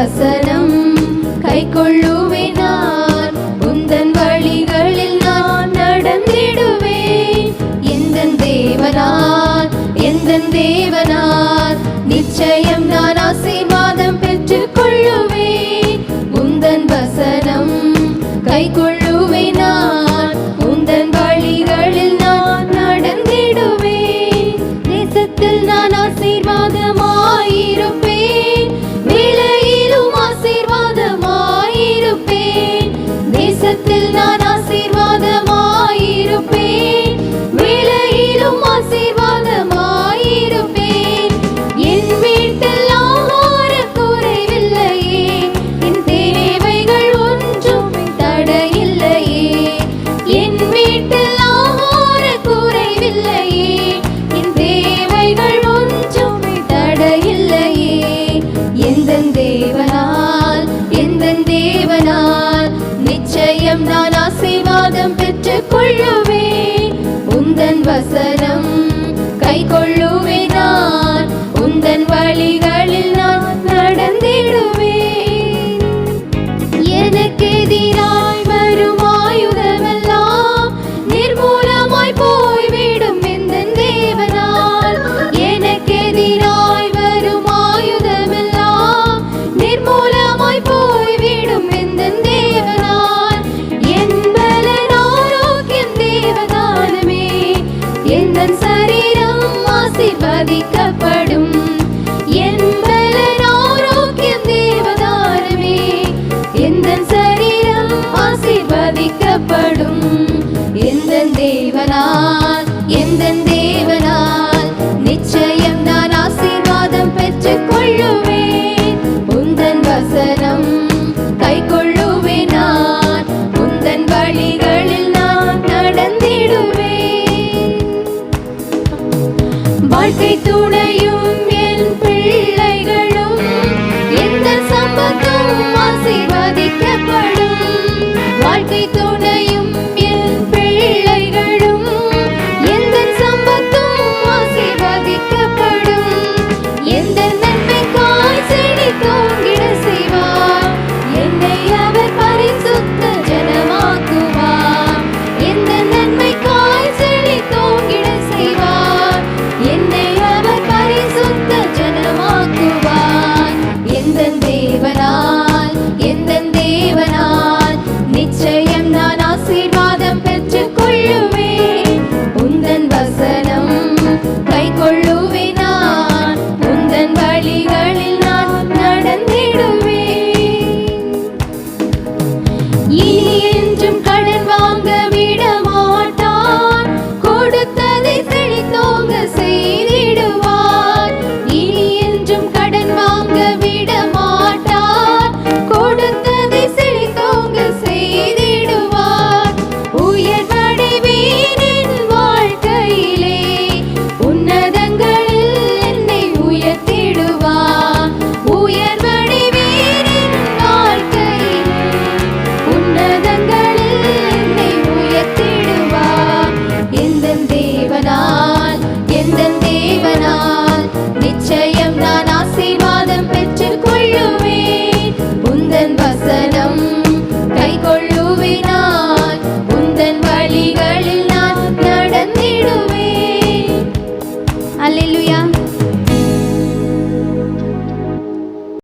வசனம் கை நான் உந்தன் வழிகளில் நான் நடந்திடுவேன். எந்தன் தேவனார் எந்தன் தேவனார்? நிச்சயம் நான் ஆசீர்வாதம் பெற்றுக் கொள்ளுவேன் உந்தன் வசனம் கை கொள்ளுவேன் எந்தன் நான் ஆசீர்வாதம் பெற்றுக் கொள்ளுவேன் என் சரீரம் ஆசிர்வதிக்க வாழ்க்கை துணையும்